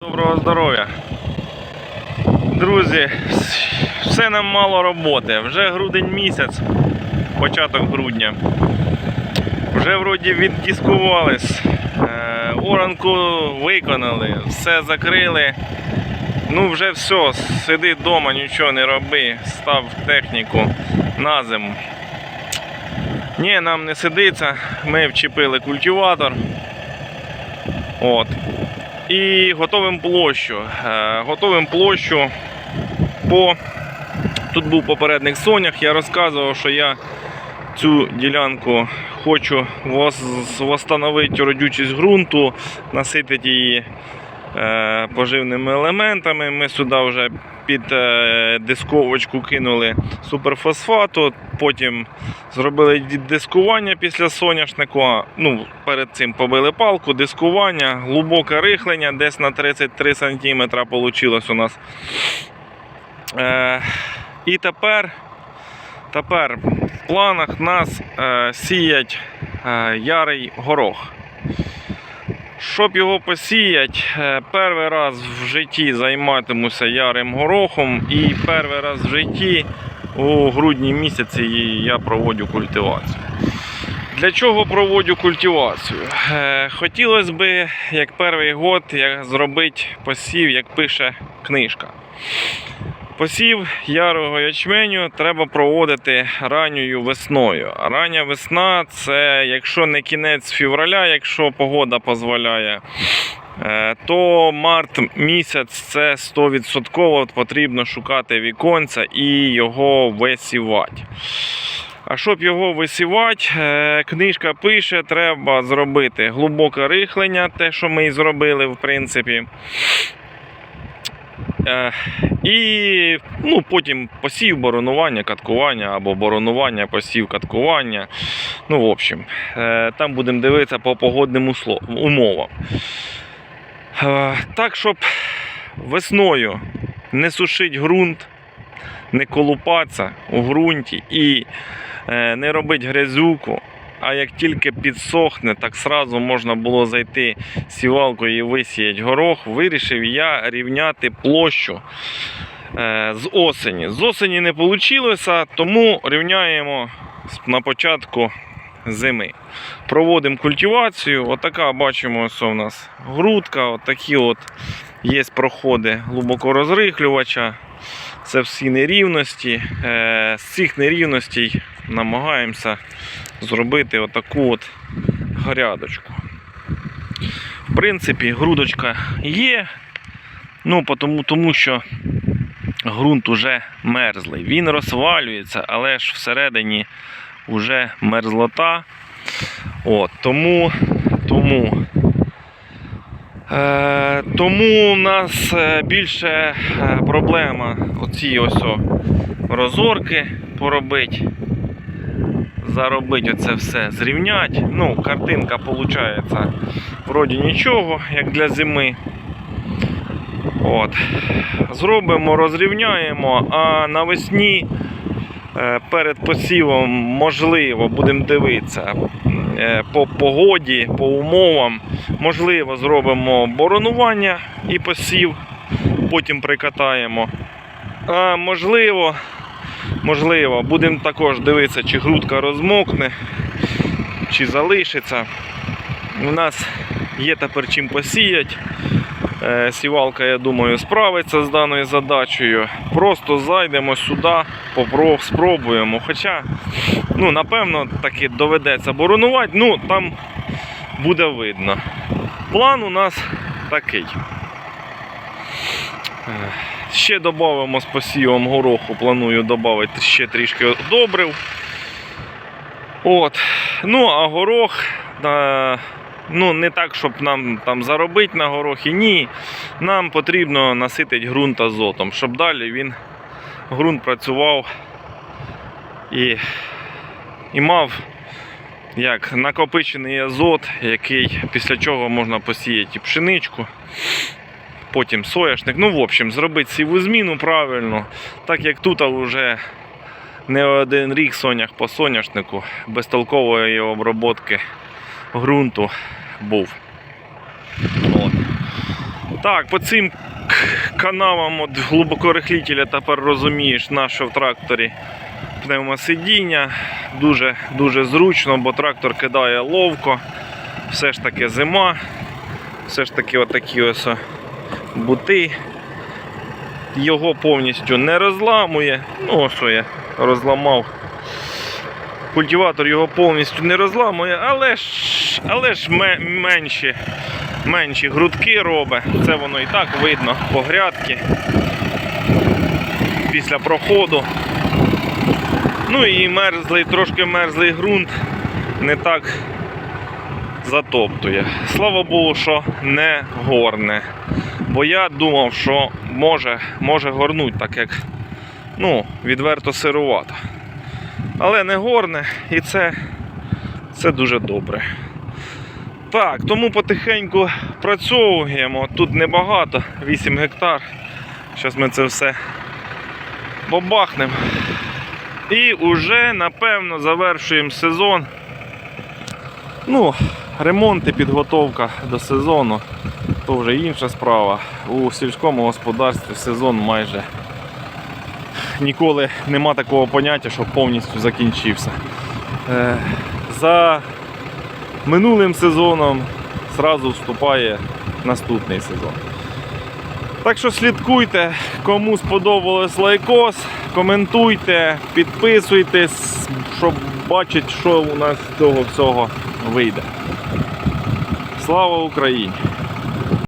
Доброго здоров'я. Друзі, все нам мало роботи. Вже грудень місяць, початок грудня. Вже вроді віддіскувались. Е, Оранку виконали, все закрили. Ну вже все, сиди вдома, нічого не роби, став техніку на зиму. Ні, нам не сидиться. Ми вчепили культиватор. От. І готовим площу. Е, Готовим площу по. Тут був попередник Сонях. Я розказував, що я цю ділянку хочу восстановити родючість ґрунту, наситити її е, поживними елементами. Ми сюди вже під е, дисковочку кинули суперфосфату, потім зробили дискування після соняшнику. Ну, перед цим побили палку, дискування, глибоке рихлення, десь на 33 см вийшло у нас. Е, і тепер, тепер в планах нас е, сіять е, ярий горох. Щоб його посіяти, е, перший раз в житті займатимуся ярим горохом, і перший раз в житті у грудні місяці я проводжу культивацію. Для чого проводжу культивацію? Е, Хотілося б, як перший год, зробити посів, як пише книжка. Посів ярого ячменю треба проводити ранньою весною. Рання весна це якщо не кінець февраля, якщо погода дозволяє, е, то март місяць це 100% потрібно шукати віконця і його висівати. А щоб його висівати, е, книжка пише, треба зробити глибоке рихлення, те, що ми і зробили, в принципі. Е, І ну, потім посів, боронування, каткування або боронування, посів, каткування. Ну, в общем, е, там будемо дивитися по погодним умовам. Е, Так, щоб весною не сушити ґрунт, не колупатися у ґрунті і не робити грязюку. А як тільки підсохне, так сразу можна було зайти сівалкою і висіяти горох. Вирішив я рівняти площу е, з осені. З осені не вийшло, тому рівняємо на початку зими. Проводимо культивацію. Отака бачимо, ось у нас грудка, отакі от є проходи глибоко розрихлювача. Це всі нерівності. Е, З цих нерівностей намагаємося зробити отаку от грядочку. В принципі, грудочка є. Ну, тому, тому що ґрунт уже мерзлий. Він розвалюється, але ж всередині вже мерзлота. От, тому, тому, е, тому у нас е, більше е, проблема оці ось розорки поробити заробити оце все, зрівняти. Ну, картинка виходить вроді нічого, як для зими. От. Зробимо, розрівняємо, а навесні е, перед посівом, можливо, будемо дивитися е, по погоді, по умовам. Можливо, зробимо боронування і посів, потім прикатаємо. А можливо, Можливо, будемо також дивитися, чи грудка розмокне, чи залишиться. У нас є тепер чим посіяти. Е, Сівалка, я думаю, справиться з даною задачею. Просто зайдемо сюди, попро- спробуємо. Хоча, ну, напевно, таки доведеться боронувати, ну там буде видно. План у нас такий. Ще додамо з посівом гороху, планую додати ще трішки добрив. От. Ну, а горох, е, ну, не так, щоб нам там заробити на горохи, ні. Нам потрібно наситити ґрунт азотом, щоб далі він ґрунт працював і, і мав як накопичений азот, який після чого можна посіяти пшеничку потім соняшник. Ну, в общем, зробити сіву зміну правильно, так як тут вже не один рік сонях по соняшнику безтолкової обробки ґрунту був. От. Так, по цим канавам от глибокорихлітеля тепер розумієш, на що в тракторі пневмосидіння. Дуже, дуже зручно, бо трактор кидає ловко. Все ж таки зима. Все ж таки отакі ось бути. Його повністю не розламує. Ну, що я розламав. Культиватор його повністю не розламує, але ж, але ж ме- менші, менші грудки робить. Це воно і так видно по грядки після проходу. Ну і мерзлий, трошки мерзлий ґрунт не так затоптує. Слава Богу, що не горне. Бо я думав, що може, може горнуть, так як ну, відверто сирувато. Але не горне, і це, це дуже добре. Так, тому потихеньку працьовуємо. Тут небагато, 8 гектар. Зараз ми це все бабахнемо. І вже напевно завершуємо сезон. Ну, ремонт і підготовка до сезону то вже інша справа. У сільському господарстві сезон майже ніколи нема такого поняття, що повністю закінчився. Е, За минулим сезоном зразу вступає наступний сезон. Так що слідкуйте, кому сподобалось лайкос, коментуйте, підписуйтесь, щоб бачити, що у нас з цього всього вийде. Слава Україні!